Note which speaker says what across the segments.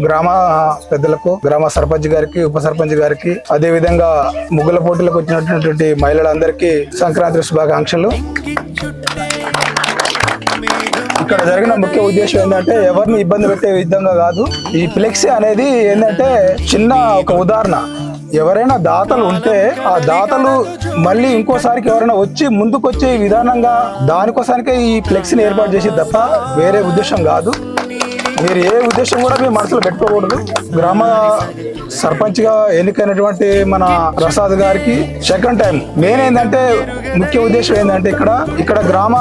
Speaker 1: గ్రామ పెద్దలకు గ్రామ సర్పంచ్ గారికి ఉప సర్పంచ్ గారికి అదే విధంగా ముగ్గుల పోటీలకు వచ్చినటువంటి మహిళలందరికీ సంక్రాంతి శుభాకాంక్షలు. ఇక్కడ జరిగిన ముఖ్య ఉద్దేశం ఏంటంటే ఎవరిని ఇబ్బంది పెట్టే విధంగా కాదు. ఈ ఫ్లెక్సీ అనేది ఏంటంటే చిన్న ఒక ఉదాహరణ. ఎవరైనా దాతలు ఉంటే ఆ దాతలు మళ్ళీ ఇంకోసారికి ఎవరైనా వచ్చి ముందుకొచ్చే విధానంగా దానికోసానికే ఈ ఫ్లెక్సీని ఏర్పాటు చేసి తప్ప వేరే ఉద్దేశం కాదు. మీరు ఏ ఉద్దేశం కూడా మీ మనసులో పెట్టుకోకూడదు. గ్రామ సర్పంచ్గా ఎన్నికైనటువంటి మన ప్రసాద్ గారికి సెకండ్ టైం మెయిన్ ఏంటంటే ముఖ్య ఉద్దేశం ఏంటంటే ఇక్కడ ఇక్కడ గ్రామ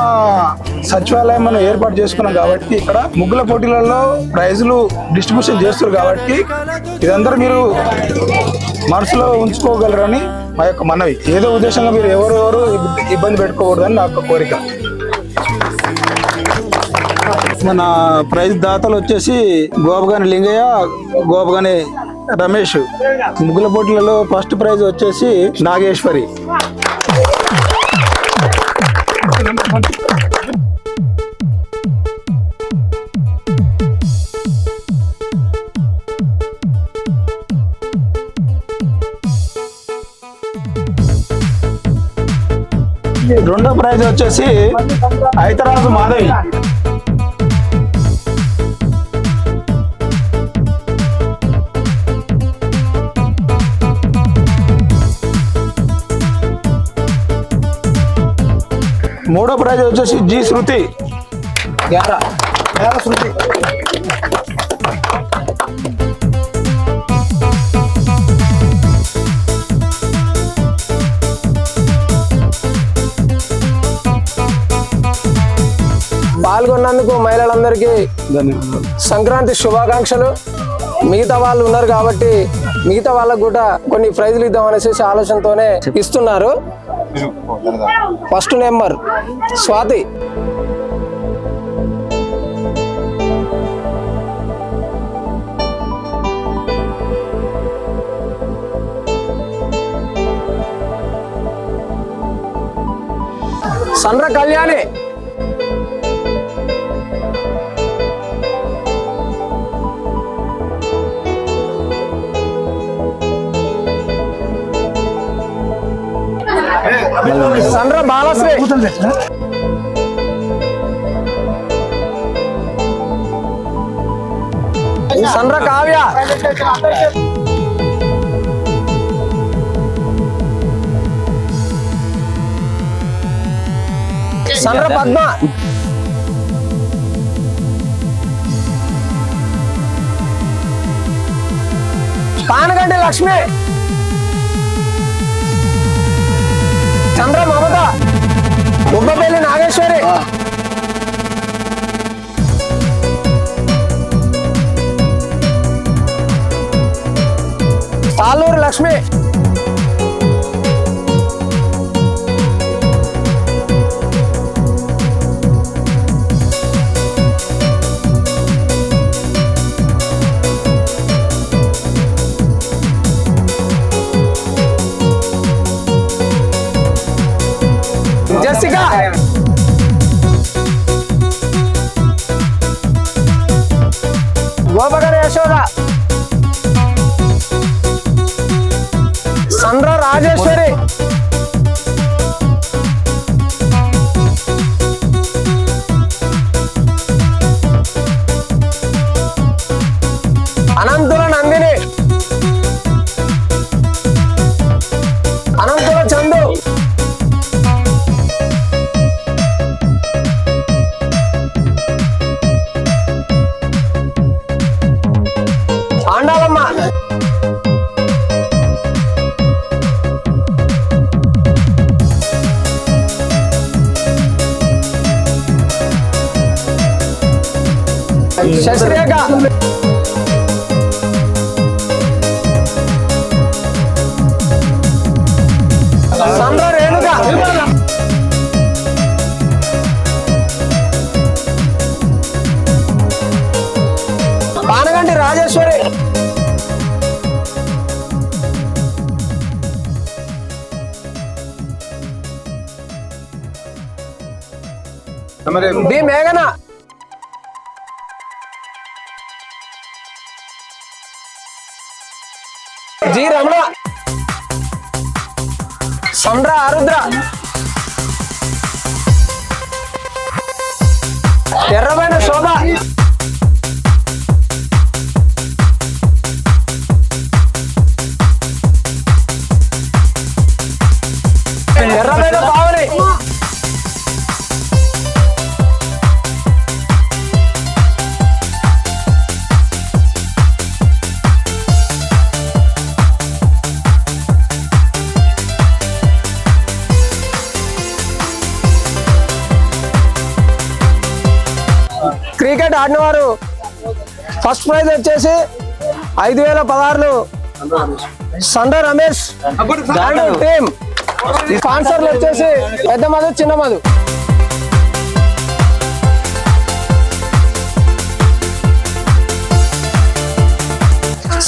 Speaker 1: సచివాలయం మనం ఏర్పాటు చేసుకున్నాం కాబట్టి ఇక్కడ ముగ్గుల పోటీలలో ప్రైజులు డిస్ట్రిబ్యూషన్ చేస్తారు కాబట్టి ఇదందరూ మీరు మనసులో ఉంచుకోగలరని మా యొక్క మనవి. ఏదో ఉద్దేశంగా మీరు ఎవరెవరు ఇబ్బంది పెట్టుకోకూడదని నా యొక్క కోరిక. మన ప్రైజ్ దాతలు వచ్చేసి గోపగాని లింగయ్య గోపగాని రమేష్. ముగ్గుల పోటీలలో ఫస్ట్ ప్రైజ్ వచ్చేసి నాగేశ్వరి. రెండో ప్రైజ్ వచ్చేసి ఐతరాజు మాధవి. మూడో ప్రైజ్ వచ్చేసి జి శృతి. గ్యారా గ్యారా శృతి.
Speaker 2: పాల్గొన్నందుకు మహిళలందరికీ సంక్రాంతి శుభాకాంక్షలు. మిగతా వాళ్ళు ఉన్నారు కాబట్టి మిగతా వాళ్ళకు కూడా కొన్ని ప్రైజులు ఇద్దాం అనేసి ఆలోచనతోనే ఇస్తున్నారు. First number Swathi. Sandra Kalyani. बदल देते हैं संद्र पद्मा
Speaker 1: लक्ष्मी
Speaker 2: चंद्र मोहम्मद ಒಬ್ಬೊಬ್ಬೆಲ್ಲ ನಾಗೇಶ್ವರಿ ಸಾಲೂರು ಲಕ್ಷ್ಮಿ भीम है ना? जी रमणा। सम्रा आरुद्रा ప్రైజ్ వచ్చేసి ఐదు వేల పదహారులు. సండ రమేష్ టీమ్. స్పాన్సర్లు వచ్చేసి పెద్ద మధు చిన్న మధు.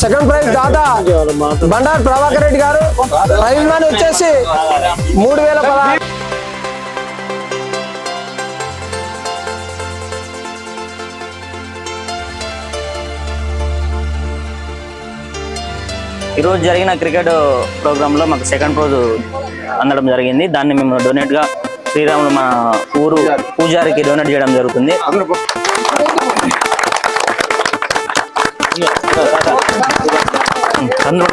Speaker 2: సెకండ్ ప్రైజ్ దాదా బండారు ప్రభాకర్ రెడ్డి గారు. ప్రైజ్ మనీ వచ్చేసి మూడు వేల పదహారు.
Speaker 3: ఈరోజు జరిగిన క్రికెట్ ప్రోగ్రాంలో మాకు సెకండ్ రోజు అందడం జరిగింది. దాన్ని మేము డొనేట్గా శ్రీరాములు మా ఊరు పూజారికి డొనేట్ చేయడం జరుగుతుంది. అందరూ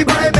Speaker 4: everybody.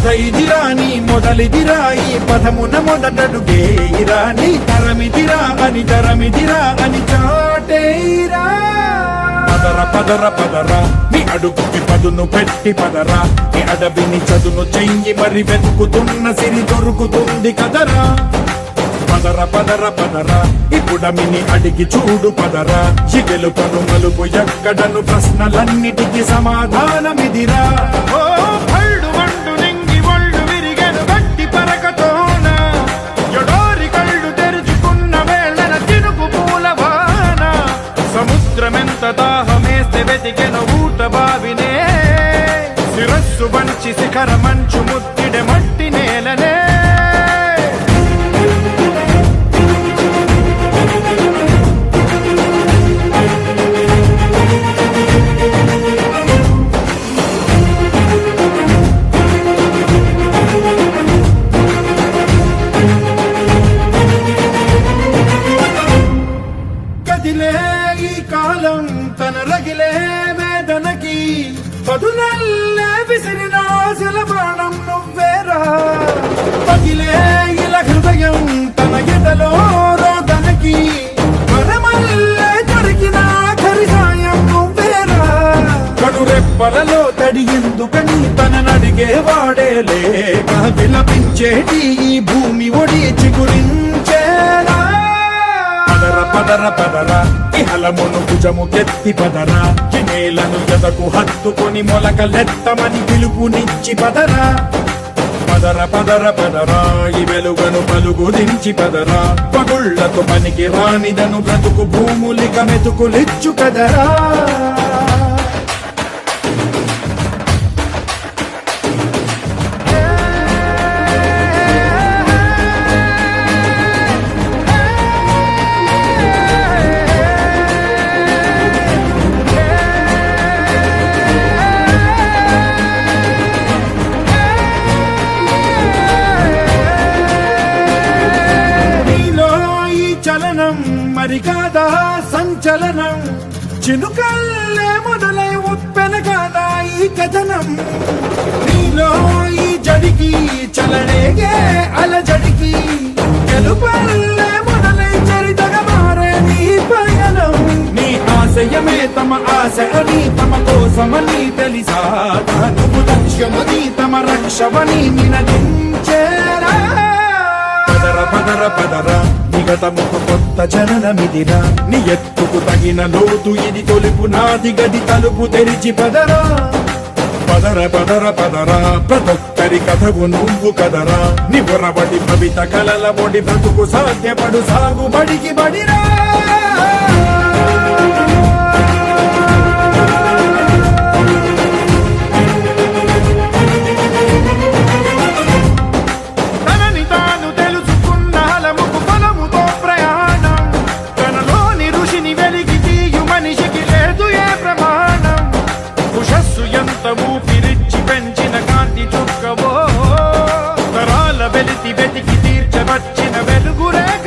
Speaker 5: నీ కథ ఇదిరా నీ మొదలిదిరా ఈ పదమున మొదటడుగేయిరా నీ తరమిదిరా అని తరమిదిరా అని చాటేరా పదర పదర పదరా నీ అడుగుకి పదును పెట్టి పదరా నీ అడవిని చదును చెయ్యి మరి వెతుకుతున్న సిరి దొరుకుతుంది కదరా. పదర పదర పదరా ఇప్పుడమిని అడిగి చూడు పదరా ఈ పను మలుపు ఎక్కడను ప్రశ్నలన్నిటికీ సమాధానమిదిరా.
Speaker 6: ఓ దాహమేస్తే వెతికెను ఊట బావినే. శిరస్సు వంచి శిఖర మంచు ముద్దిడె
Speaker 5: పదునల్లే విసిరిన ఆశల బాణం నువ్వేరా? పగిలే ఇల హృదయం తన ఎదలో రోదనకి వరమల్లే దొరికిన ఆఖరి సాయం నువ్వేరా? కడురెప్పలలో తడి ఎందుకని తననడిగే వాడేలే విలపించేటి ఈ భూమి ఒడి చిగురించేరా పదర పదర ఇహలమును భుజము కెత్తి పదర ఈ నేలను జతకు హత్తుకొని మొలకలెత్తమని పిలుపునిచ్చి పదరా. పదర పదర పదరా ఈ వెలుగను పలుగు దించి పదరా. పగుళ్ళకు పనికి రానిదను బ్రతుకు భూములిక మెతుకులిచ్చు కదరా. చలనం. చినుకల్లే మొదలై ఉప్పెన నా ఈ కథనం. నీలో ఈ జడికి చలనేగే అలజడికి. గెలుపల్లే మొదలై చరితగా మారే నీ పయనం. నీ ఆశయమే తమ ఆశ అని తమ కోసమని తెలిసా. నువ్వు లక్ష్యమని తమ రక్షమని నినదించేరా. పదర పదర పదరా. నిగతముకు కొత్త జననమిదిరా నీ ఎత్తుకు తగిన లోతు ఇది తొలుపు నాది గది తలుపు తెరిచి పదరా. పదర పదర పదరా. ప్రతొక్కరి కథకు నువ్వు కదరా. నివరబడి భవిత కలల బొడి బ్రతుకు సాధ్యపడు
Speaker 6: సాగు బడికి బడిరా. వెలుగు రేఖ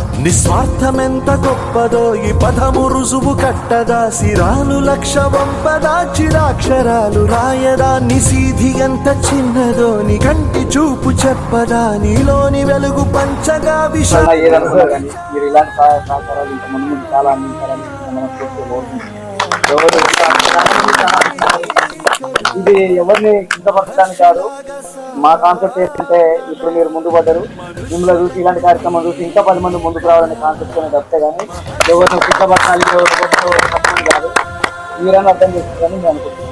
Speaker 4: నిస్వార్థమెంత గొప్పదో ఈ పదము రుజువు కట్టదా? సిరాలు లక్ష వంపదా చిరాక్షరాలు రాయదా? నిసీధి ఎంత చిన్నదో నీ కంటి చూపు చెప్పదా? నీలోని వెలుగు పంచగా విషయం
Speaker 7: చాలా మీరు ఇలాంటి సహాయ సహకారాలు ముందు చాలా అందించాలని మనం కోరుకుంటున్నాం. ఇది ఎవరిని కిందపరచడానికి కాదు. మా కాన్సెప్ట్ ఏంటంటే ఇప్పుడు మీరు ముందు పడ్డారు మిమ్మల్ని చూసి ఇలాంటి కార్యక్రమం చూసి ఇంకా పది మంది ముందుకు రావాలనే కాన్సెప్ట్ అనేది తప్పితే కానీ ఎవరిని కిందపరచాలి ఎవరు కాదు. మీరన్నా అర్థం చేసుకుంటారని నేను అనుకుంటున్నాను.